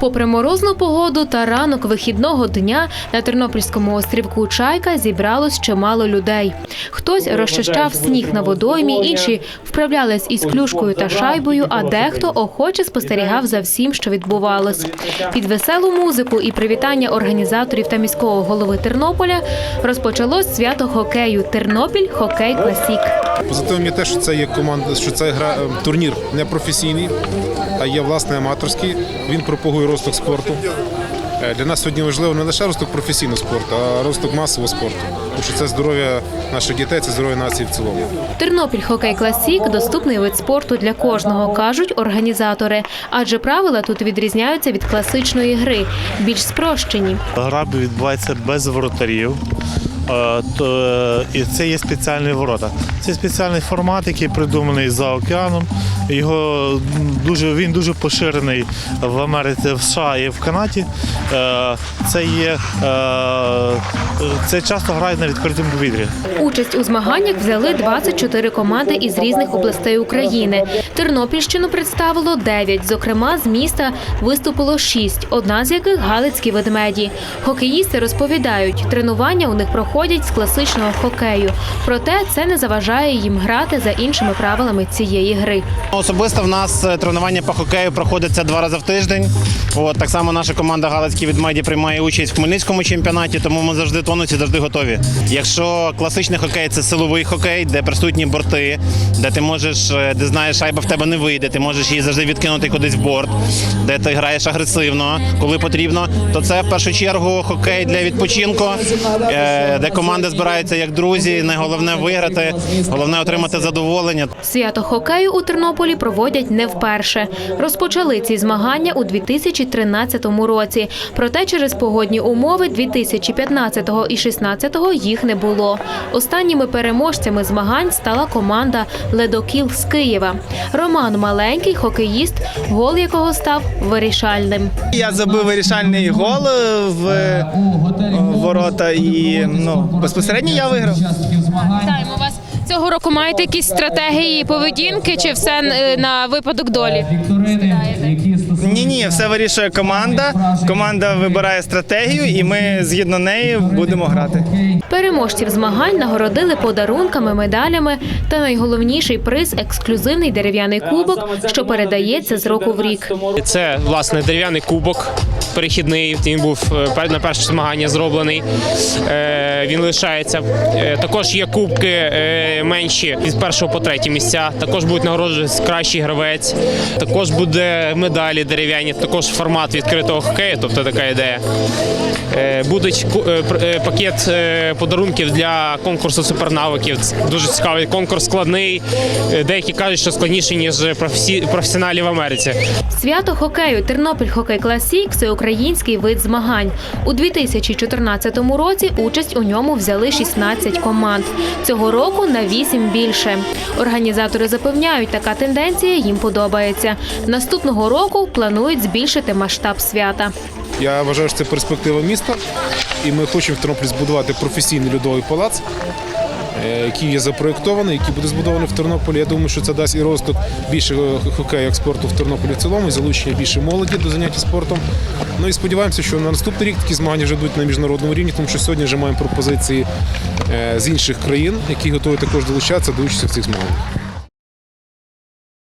Попри морозну погоду та ранок вихідного дня на тернопільському острівку Чайка зібралось чимало людей. Хтось розчищав сніг на водоймі, інші вправлялись із клюшкою та шайбою, а дехто охоче спостерігав за всім, що відбувалось. Під веселу музику і привітання організаторів та міського голови Тернополя розпочалось свято хокею Тернопіль Хокей Класік. Позитивом є те, що це є команда, що це гра е, турнір не професійний, а є власне аматорський. Він пропагує розвиток спорту. Е, Для нас сьогодні важливо не лише розвиток професійного спорту, а розвиток масового спорту. Тому що це здоров'я наших дітей, це здоров'я нації в цілому. Тернопіль Хокей Класік доступний вид спорту для кожного, кажуть організатори. Адже правила тут відрізняються від класичної гри, більш спрощені. Гра відбувається без воротарів. Е, то, і це є спеціальні ворота. Це спеціальний формат, який придуманий за океаном. Його дуже він дуже поширений в Америці, в США і в Канаді. Е, Це є е, це часто грають на відкритому повітрі. Участь у змаганнях взяли 24 команди із різних областей України. Тернопільщину представило 9. Зокрема, з міста виступило 6, одна з яких галицькі ведмеді. Хокеїсти розповідають, тренування у них проходять з класичного хокею. Проте це не заважає їм грати за іншими правилами цієї гри. Особисто в нас е, тренування по хокею проходиться два рази в тиждень. От так само наша команда Галицькі відмеді приймає участь в Хмельницькому чемпіонаті, тому ми завжди тонуці, завжди готові. Якщо класичний хокей це силовий хокей, де присутні борти, де ти можеш, е, де знаєш, шайба в тебе не вийде, ти можеш її завжди відкинути кудись в борт, де ти граєш агресивно, коли потрібно, то це в першу чергу хокей для відпочинку, е, де команди збираються як друзі. Не головне виграти, головне отримати задоволення. Свято хокею у Тернополі проводять не вперше. Розпочали ці змагання у 2013 році. Проте через погодні умови 2015 і 2016 їх не було. Останніми переможцями змагань стала команда Ледокіл з Києва. Роман маленький хокеїст, гол якого став вирішальним. Я забив вирішальний гол е, в е, ворота і ну, безпосередньо я виграв. Вітаємо вас. Цього року маєте якісь стратегії поведінки чи все е, на випадок долі? Ні, ні, все вирішує команда. Команда вибирає стратегію, і ми згідно неї будемо грати. Переможців змагань нагородили подарунками, медалями та найголовніший приз ексклюзивний дерев'яний кубок, що передається з року в рік. Це власне дерев'яний кубок перехідний. Він був е, на перше змагання зроблений. Він лишається. Е, Також є кубки е, менші від першого по третє місця. Також будуть нагороджуватися кращий гравець. Також буде медалі дерев'яні. Також формат відкритого хокею, тобто така ідея. Е, Будуть ку- е, пр- е, пакет подарунків для конкурсу супернавиків. Дуже цікавий конкурс складний. Деякі кажуть, що складніший ніж професі- професіоналів в Америці. Свято хокею Тернопіль Хокей Класік це український вид змагань. У 2014 році участь у ньому взяли 16 команд. Цього року на 8 більше. Організатори запевняють, така тенденція їм подобається. Наступного року планують збільшити масштаб свята. Я вважаю, що це перспектива міста, і ми хочемо в Тернополі збудувати професійний льодовий палац. Е, Який є запроєктований, який буде збудований в Тернополі. Я думаю, що це дасть і розвиток більше хокею як спорту в Тернополі в цілому, і залучення більше молоді до заняття спортом. Ну і сподіваємося, що на наступний рік такі змагання вже йдуть на міжнародному рівні, тому що сьогодні вже маємо пропозиції е, з інших країн, які готові також долучатися до участі в цих змаганнях.